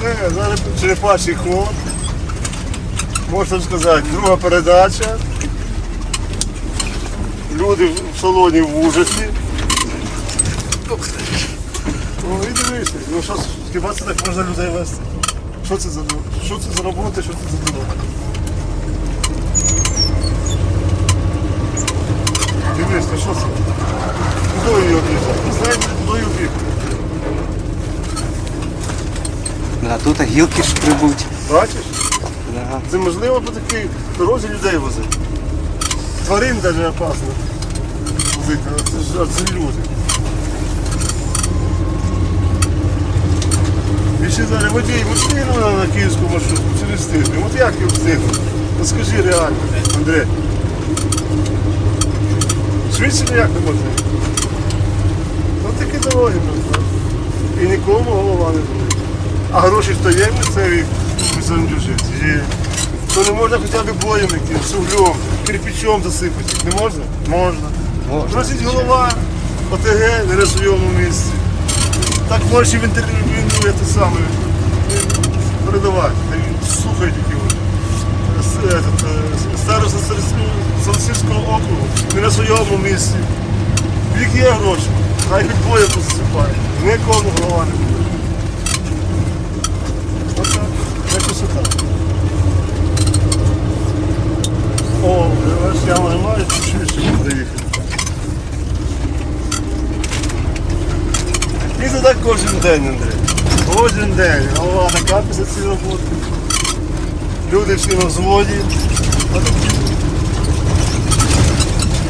Це зараз черепаший ход. Можна сказати, друга передача. Люди в салоні в ужасі. Ну і дивися, ну що, хіба це так можна людей вести? Що це за що це за робота, що це за дорога? Да, тут гілки ж прибуть. Бачиш? Да. Це можливо по такій дорозі людей возити. Тварин навіть опасно возити, а це ж а це люди. І ще зараз водій, от встигнули на київську маршрутку чи не? От як його встигнути? Ну скажи реально, Андрій. Швидше ніяк не можна. Ну такі дороги просто. І нікому голова не болить. А гроші ж то є місцеві самодюжиці? Є. То не можна хоча б боєм якимсь, углем, кирпичом засипати. Не можна? Можна. Можна, Просить голова, ОТГ не на своєму місці. Так можеш і в інтерв'ю те саме передавати. Та й Слухай тільки е, Староста Солосівського округу не на своєму місці. В їх є гроші, хай хоч боєм посипає. Нікому голова не буде. Це так кожен день, Андрій. Кожен день. Голова така після цієї роботи. Люди всі на взводі.